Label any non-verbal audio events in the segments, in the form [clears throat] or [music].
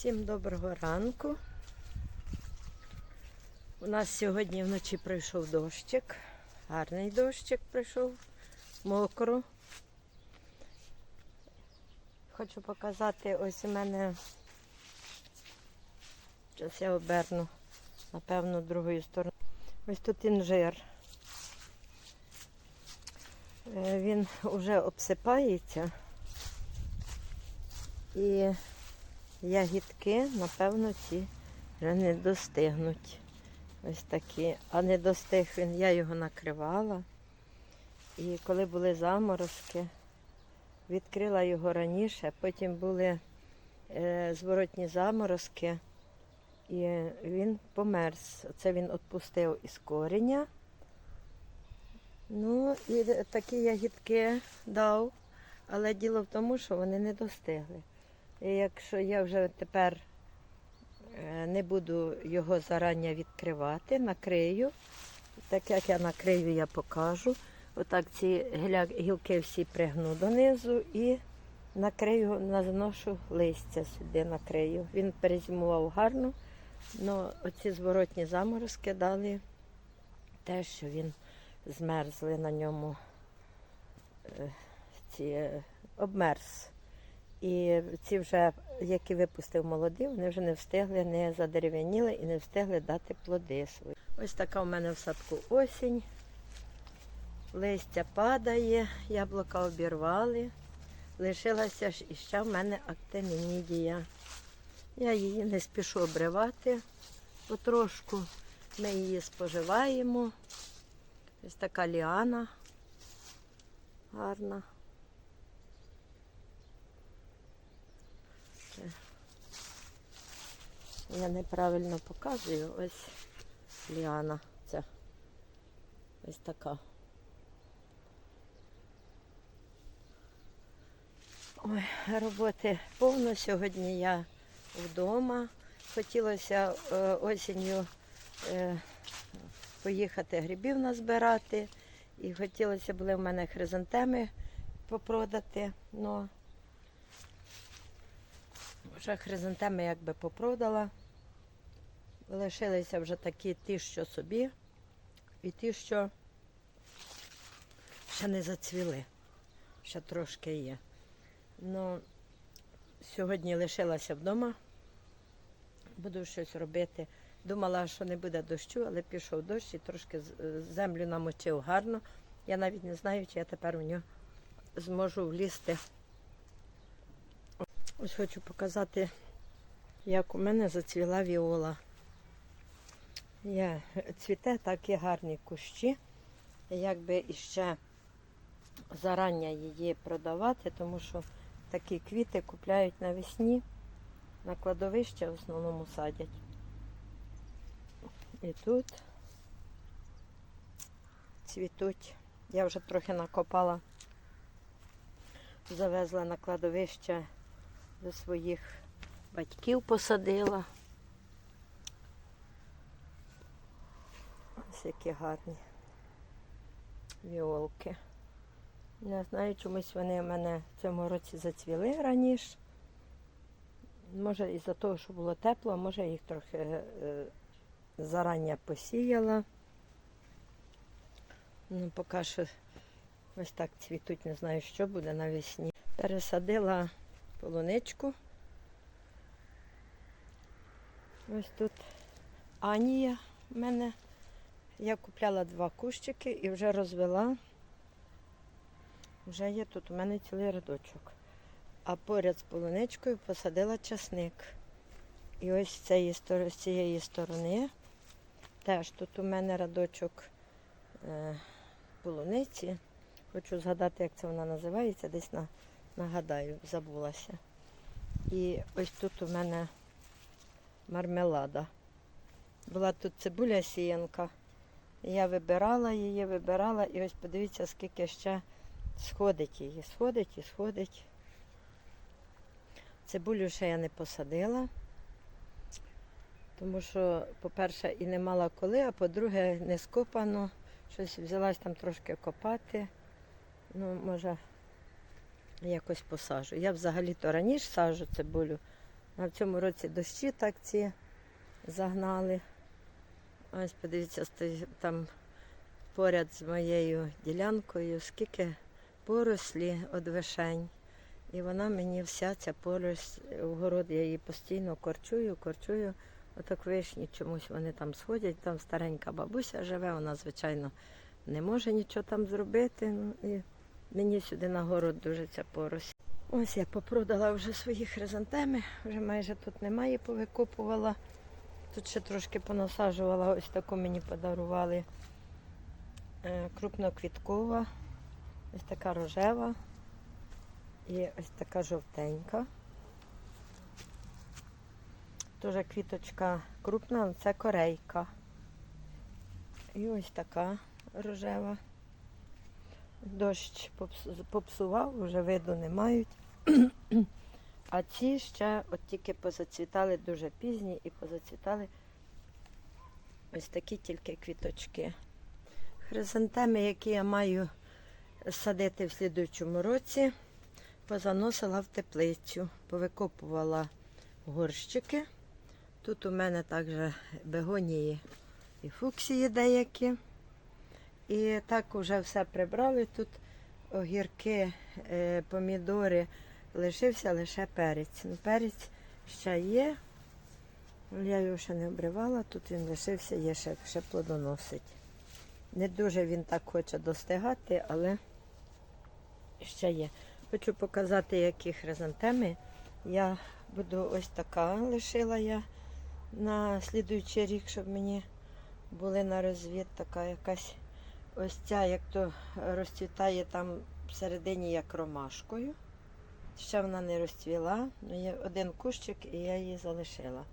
Всім доброго ранку. У нас сьогодні вночі пройшов дощик. Гарний дощик прийшов, мокро. Хочу показати, ось у мене. Зараз я оберну, напевно, другою стороною. Ось тут інжир. Е, Він вже обсипається. І ягідки, напевно, ці вже не достигнуть. Ось такі. А не достиг він, я його накривала. І коли були заморозки, відкрила його раніше, потім були е, зворотні заморозки, і він померз. Це він відпустив із кореня. Ну, і такі ягідки дав, але діло в тому, що вони не достигли. Якщо я вже тепер е, не буду його зарані відкривати, накрию. Так як я накрию, я покажу. Отак ці гілки всі пригну донизу і накрию, наношу листя сюди накрию. Він перезимував гарно, але оці зворотні заморозки дали те, що він змерзли на ньому е, ці е, обмерз. І ці вже, які випустив молоді, вони вже не встигли, не задерев'яніли і не встигли дати плоди свої. Ось така у мене в садку осінь. Листя падає, яблука обірвали. Лишилася ж іще в мене актинідія. Я її не спішу обривати. Потрошку ми її споживаємо. Ось така ліана гарна. Я неправильно показую. Ось ліана. Це ось така. Ой, роботи повно. Сьогодні я вдома. Хотілося е, осінню е, поїхати грибів назбирати. І хотілося були в мене хризантеми попродати. Но вже хризантеми якби попродала. Лишилися вже такі ті, що собі, і ті, що ще не зацвіли. Ще трошки є. Ну, сьогодні лишилася вдома. Буду щось робити. Думала, що не буде дощу, але пішов дощ і трошки землю намочив гарно. Я навіть не знаю, чи я тепер в нього зможу влізти. Ось хочу показати, як у мене зацвіла віола. Є, цвіте такі гарні кущі. Якби іще зарання її продавати, тому що такі квіти купляють навесні, на кладовище в основному садять. І тут цвітуть. Я вже трохи накопала, завезла на кладовище до своїх батьків посадила. Ось які гарні віолки. Не знаю, чомусь вони в мене в цьому році зацвіли раніше. Може із-за того, що було тепло, може їх трохи е, зарання посіяла. Ну, поки що ось так цвітуть, не знаю, що буде навесні. Пересадила полуничку. Ось тут Анія в мене. Я купляла два кущики і вже розвела. Вже є тут у мене цілий рядочок. А поряд з полуничкою посадила часник. І ось з цієї, сторони теж тут у мене рядочок е, полуниці. Хочу згадати, як це вона називається, десь на, нагадаю, забулася. І ось тут у мене мармелада. Була тут цибуля сіянка. Я вибирала її, вибирала, і ось подивіться, скільки ще сходить її. Сходить і сходить. Цибулю ще я не посадила, тому що, по-перше, і не мала коли, а по-друге, не скопано. Щось взялась там трошки копати. Ну, може, якось посажу. Я взагалі-то раніше сажу цибулю, А в цьому році дощі так ці загнали. Ось подивіться, там поряд з моєю ділянкою, скільки порослі від вишень. І вона мені вся ця поросль, в город я її постійно корчую, корчую. Отак вишні чомусь вони там сходять, там старенька бабуся живе, вона, звичайно, не може нічого там зробити. Ну, і мені сюди на город дуже ця поросль. Ось я попродала вже свої хризантеми, вже майже тут немає, повикопувала. Тут ще трошки понасаджувала, ось таку мені подарували. Е, Крупноквіткова, ось така рожева і ось така жовтенька. Теж квіточка крупна, але це корейка. І ось така рожева. Дощ попсував, вже виду не мають. А ці ще от тільки позацвітали дуже пізні і позацвітали ось такі тільки квіточки. Хризантеми, які я маю садити в слідуючому році, позаносила в теплицю, повикопувала горщики. Тут у мене також бегонії і фуксії деякі. І так вже все прибрали. Тут огірки, е, помідори, лишився лише перець. Ну, перець ще є. Я його ще не обривала, тут він лишився, є ще, ще плодоносить. Не дуже він так хоче достигати, але ще є. Хочу показати, які хризантеми. Я буду ось така лишила я на слідуючий рік, щоб мені були на розвід така якась ось ця, як то розцвітає там всередині як ромашкою. Ще вона не розцвіла, ну є один кущик і я її залишила.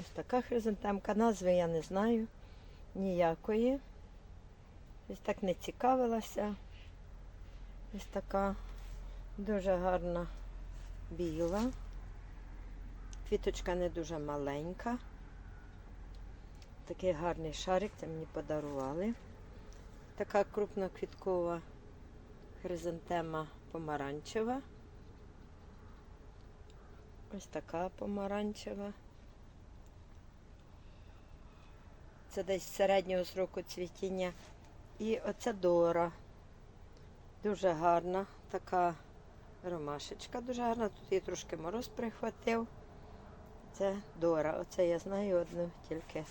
Ось така хризантемка. Назви я не знаю ніякої. Ось так не цікавилася. Ось така дуже гарна біла. Квіточка не дуже маленька. Такий гарний шарик, це мені подарували. Така крупноквіткова хризантема помаранчева. Ось така помаранчева. Це десь середнього сроку цвітіння. І оце Дора. Дуже гарна, така ромашечка дуже гарна. Тут її трошки мороз прихватив. Це Дора. Оце я знаю одну тільки.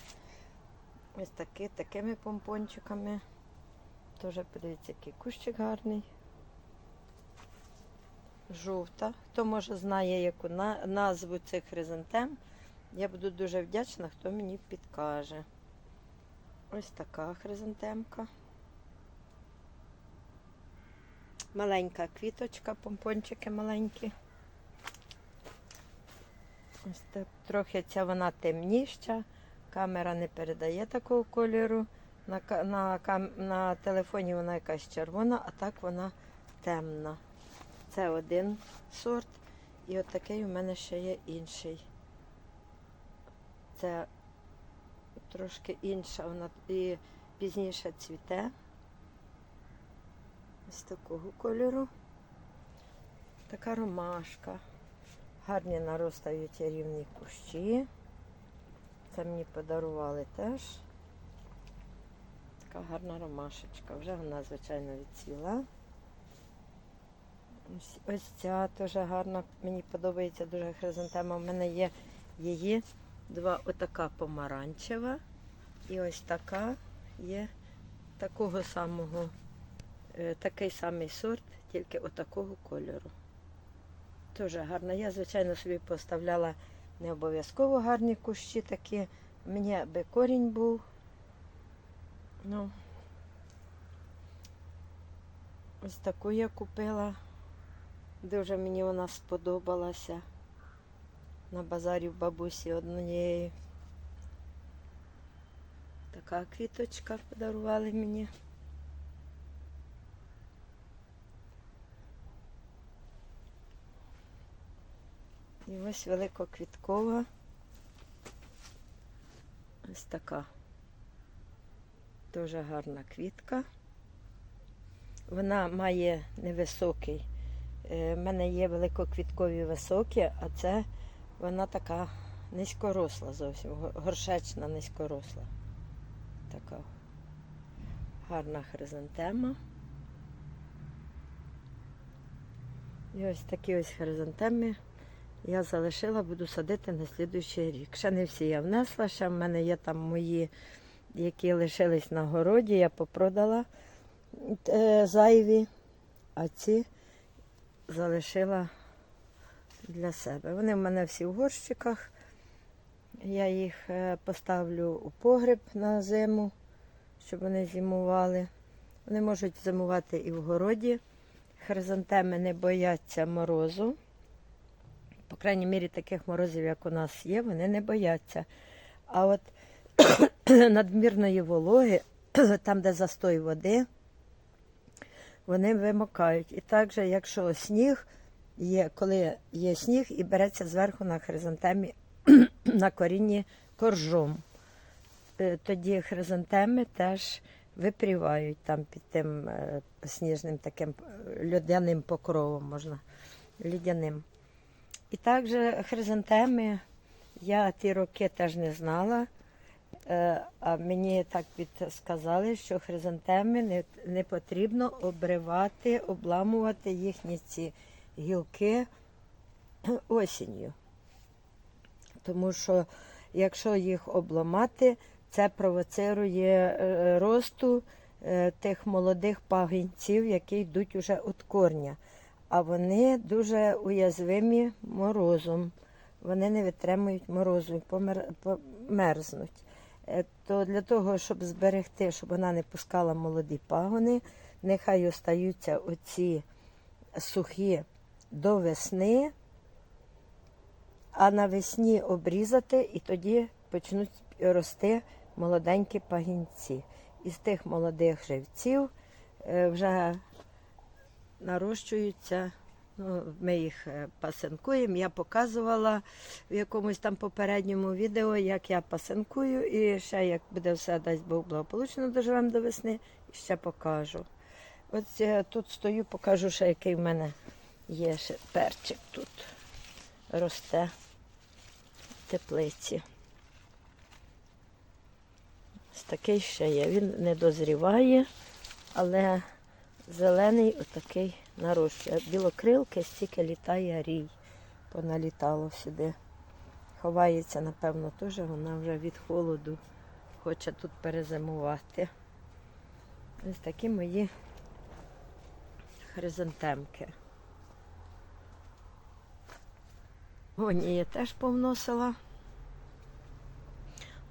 Ось такі, такими помпончиками. Теж подивіться, який кущик гарний. Жовта. Хто може знає, яку на- назву цих хризантем, я буду дуже вдячна, хто мені підкаже. Ось така хризантемка. Маленька квіточка, помпончики маленькі. Ось так трохи ця вона темніща. Камера не передає такого кольору. На, на, на телефоні вона якась червона, а так вона темна. Це один сорт. І от такий у мене ще є інший. Це трошки інша, вона і пізніше цвіте. Ось такого кольору. Така ромашка. Гарні наростають рівні кущі. Це мені подарували теж. Така гарна ромашечка. Вже вона, звичайно, відцвіла. Ось, ось ця теж гарна. Мені подобається дуже хризантема. У мене є її два отака помаранчева. І ось така є такого самого, е, такий самий сорт, тільки отакого кольору. Дуже гарна. Я, звичайно, собі поставляла не обов'язково гарні кущі такі. Мені аби корінь був. Ну, ось таку я купила. Дуже мені вона сподобалася. На базарі в бабусі однієї. Така квіточка подарували мені. І ось великоквіткова. Ось така. Дуже гарна квітка. Вона має невисокий Е, в мене є великоквіткові високі, а це вона така низькоросла зовсім, горшечна низькоросла. Така гарна хризантема. І ось такі ось хризантеми я залишила, буду садити на слідуючий рік. Ще не всі я внесла, ще в мене є там мої, які лишились на городі, я попродала е, зайві, а ці залишила для себе. Вони в мене всі в горщиках. Я їх е, поставлю у погреб на зиму, щоб вони зимували. Вони можуть зимувати і в городі. Хризантеми не бояться морозу. По крайній мірі, таких морозів, як у нас є, вони не бояться. А от [clears throat] надмірної вологи, [clears throat] там, де застой води, вони вимокають. І також, якщо сніг є, коли є сніг і береться зверху на хризантемі [clears throat] на корінні коржом, е, тоді хризантеми теж випрівають там під тим е, сніжним таким е, льодяним покровом, можна лідяним. І також хризантеми я ті роки теж не знала. Е, А мені так підсказали, що хризантеми не, не потрібно обривати, обламувати їхні ці гілки осінню. Тому що якщо їх обламати, це провоцирує е, росту е, тих молодих пагінців, які йдуть уже від корня. А вони дуже уязвимі морозом. Вони не витримують морозу помер- померзнуть. Е, То для того, щоб зберегти, щоб вона не пускала молоді пагони, нехай остаються оці сухі до весни, а навесні обрізати, і тоді почнуть рости молоденькі пагінці. Із тих молодих живців е, вже нарощуються. Ну, ми їх е, пасинкуємо. Я показувала в якомусь там попередньому відео, як я пасинкую, і ще як буде все, дасть Бог благополучно доживемо до весни, і ще покажу. Ось я тут стою, покажу ще, який в мене є ще перчик тут росте в теплиці. Ось такий ще є. Він не дозріває, але зелений отакий нарощує. Білокрилки стільки літає рій. Поналітало сюди. Ховається, напевно, теж вона вже від холоду хоче тут перезимувати. Ось такі мої хризантемки. Гонії теж повносила.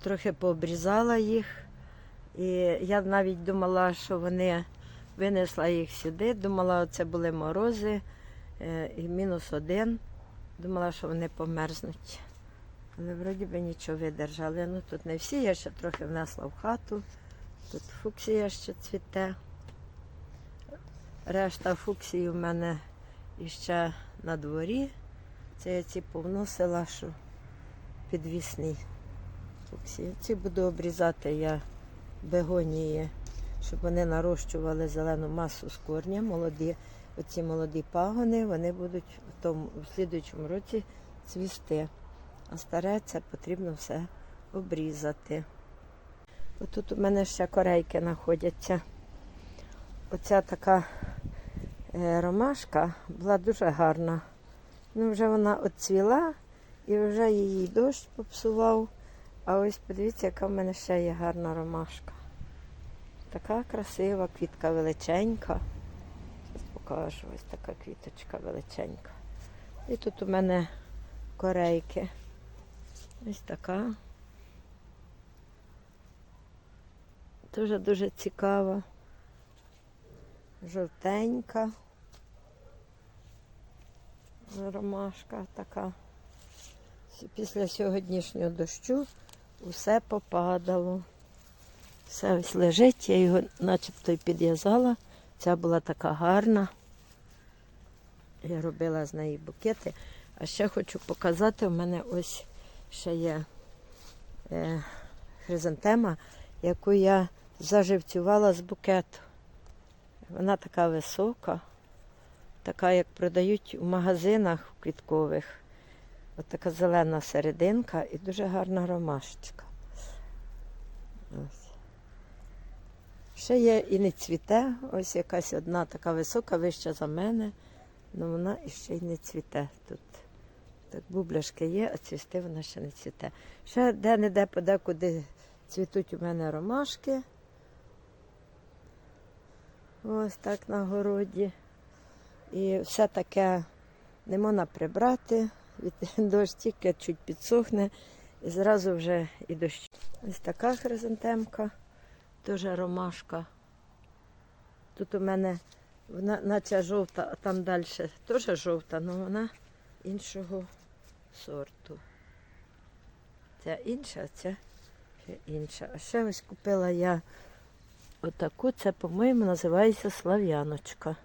Трохи пообрізала їх. І я навіть думала, що вони винесла їх сюди. Думала, це були морози е, і мінус один. Думала, що вони померзнуть. Але вроді би нічого видержали. Ну тут не всі, я ще трохи внесла в хату. Тут фуксія ще цвіте. Решта фуксії в мене іще на дворі. Це я ці повносила, що підвісні фуксії. Ці буду обрізати я бегонії, щоб вони нарощували зелену масу з корня. Молоді, оці молоді пагони, вони будуть в тому в слідуючому році цвісти. А старе це потрібно все обрізати. Отут у мене ще корейки знаходяться. Оця така е, ромашка була дуже гарна. Ну, вже вона оцвіла і вже її дощ попсував. А ось подивіться, яка в мене ще є гарна ромашка. Така красива, квітка величенька. Зараз покажу, ось така квіточка величенька. І тут у мене корейки. Ось така. Дуже дуже цікава. Жовтенька. Ромашка така. Після сьогоднішнього дощу усе попадало. Все ось лежить, я його начебто й підв'язала. Ця була така гарна. Я робила з неї букети. А ще хочу показати, у мене ось ще є е, хризантема, яку я заживцювала з букету. Вона така висока. така, як продають у магазинах квіткових. От така зелена серединка і дуже гарна ромашечка. Ось. Ще є і не цвіте, ось якась одна така висока, вища за мене, але вона іще й не цвіте тут. Так, бубляшки є, а цвісти вона ще не цвіте. Ще де-не-де подекуди цвітуть у мене ромашки. Ось так на городі. І все таке не можна прибрати, від [laughs] дощ тільки чуть підсохне і зразу вже і дощ. Ось така хризантемка, теж ромашка. Тут у мене наче жовта, а там далі теж жовта, але вона іншого сорту. Ця інша, а ця ще інша. А ще ось купила я отаку, це, по-моєму, називається слав'яночка.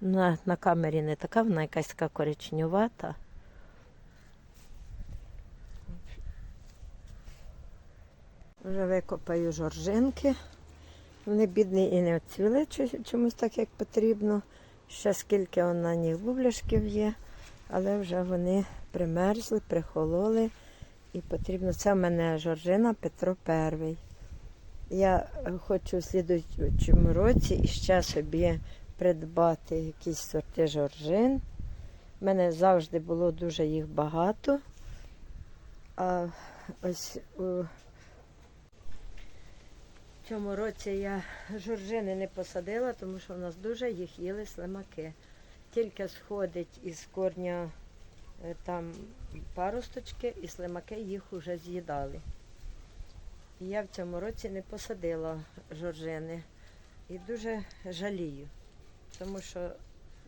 На, на камері не така, вона якась така коричневата. Вже викопаю жоржинки. Вони бідні і не оцвіли чомусь так, як потрібно. Ще скільки на них бубляшків є, але вже вони примерзли, прихололи. І потрібно. Це в мене жоржина Петро І. Я хочу в слідуючому році іще собі придбати якісь сорти жоржин. У мене завжди було дуже їх багато. А ось цьому році я жоржини не посадила, тому що в нас дуже їх їли слимаки. Тільки сходить із корня е, там паросточки, і слимаки їх вже з'їдали. Я в цьому році не посадила жоржини. І дуже жалію, тому що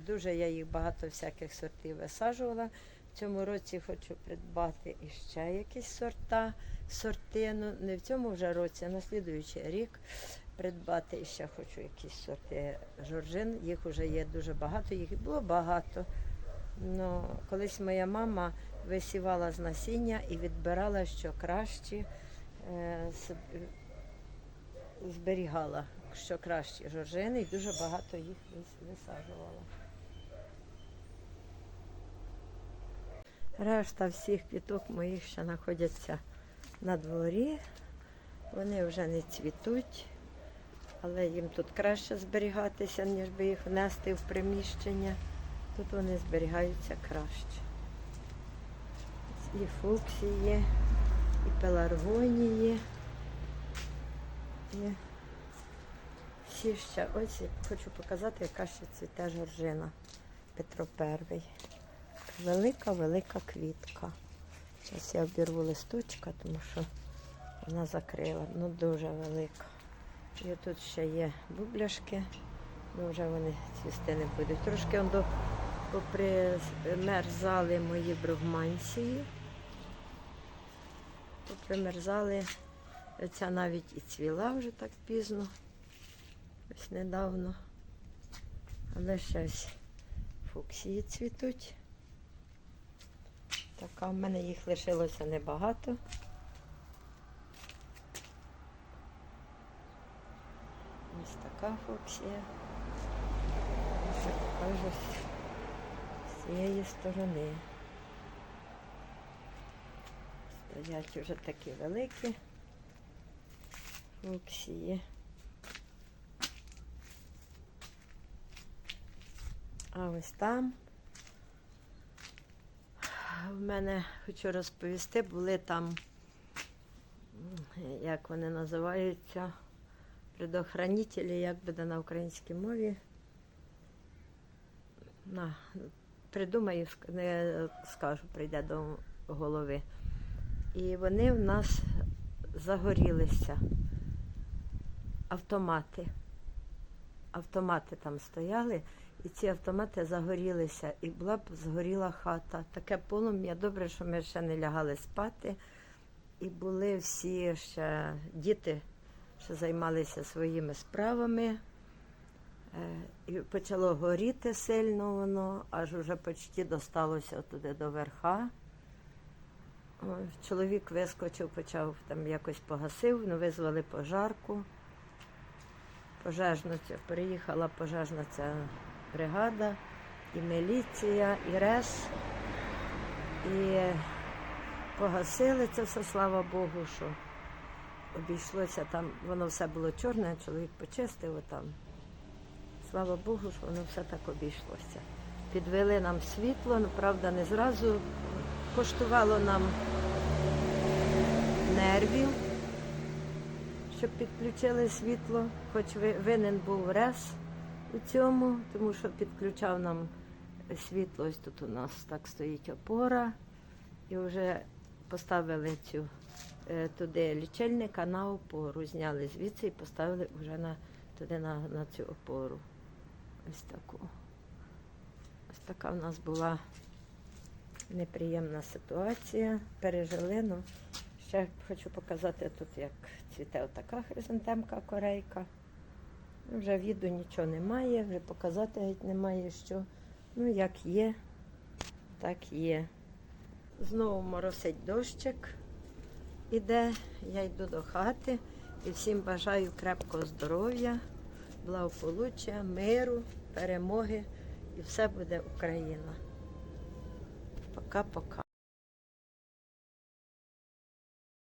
дуже я їх багато всяких сортів висаджувала. В цьому році хочу придбати іще якісь сорта, сорти. Ну, не в цьому вже році, а на слідуючий рік придбати ще хочу якісь сорти жоржин. Їх вже є дуже багато, їх було багато. Ну, колись моя мама висівала з насіння і відбирала, що кращі е, зберігала, що кращі жоржини, і дуже багато їх вис- висаджувала. Решта всіх квіток моїх ще знаходяться на дворі. Вони вже не цвітуть, але їм тут краще зберігатися, ніж би їх внести в приміщення. Тут вони зберігаються краще. І фуксії, і пеларгонії. І всі ще ось хочу показати, яка ще цвіте жоржина Петро І. Велика, велика квітка. Зараз я обірву листочка, тому що вона закрила. Ну дуже велика. І тут ще є бубляшки, ну вже вони цвісти не будуть. Трошки он до попримерзали мої бругмансії. Попримерзали. Ця навіть і цвіла вже так пізно. Ось недавно. Але ще ось фуксії цвітуть. Така в мене їх лишилося небагато. Ось така фуксія. Ще покажу з цієї сторони. Стоять вже такі великі фуксії. А ось там в мене хочу розповісти, були там, як вони називаються, предохранителі, як буде на українській мові. На, придумаю, не скажу, прийде до голови. І вони в нас загорілися. Автомати. Автомати там стояли. І ці автомати загорілися, і була б згоріла хата. Таке полум'я. Добре, що ми ще не лягали спати. І були всі ще діти, що займалися своїми справами. Е, І почало горіти сильно воно, аж уже почти досталося туди до верха. Чоловік вискочив, почав там якось погасив, ну, визвали пожарку. Пожежну цю, приїхала пожежна ця бригада, і міліція, і РЕС. І погасили це все, слава Богу, що обійшлося там, воно все було чорне, чоловік почистив там. Слава Богу, що воно все так обійшлося. Підвели нам світло, ну, правда, не зразу коштувало нам нервів, щоб підключили світло, хоч винен був РЕС у цьому, тому що підключав нам світло. Ось тут у нас так стоїть опора. І вже поставили цю е, туди лічильника на опору. Зняли звідси і поставили вже на, туди на, на цю опору. Ось таку. Ось така в нас була неприємна ситуація. Пережили. Ну, ще хочу показати тут, як цвіте отака хризантемка корейка. Вже віду нічого немає, вже показати геть немає що. Ну, як є, так є. Знову моросить дощик іде. Я йду до хати і всім бажаю крепкого здоров'я, благополуччя, миру, перемоги і все буде Україна. Пока-пока.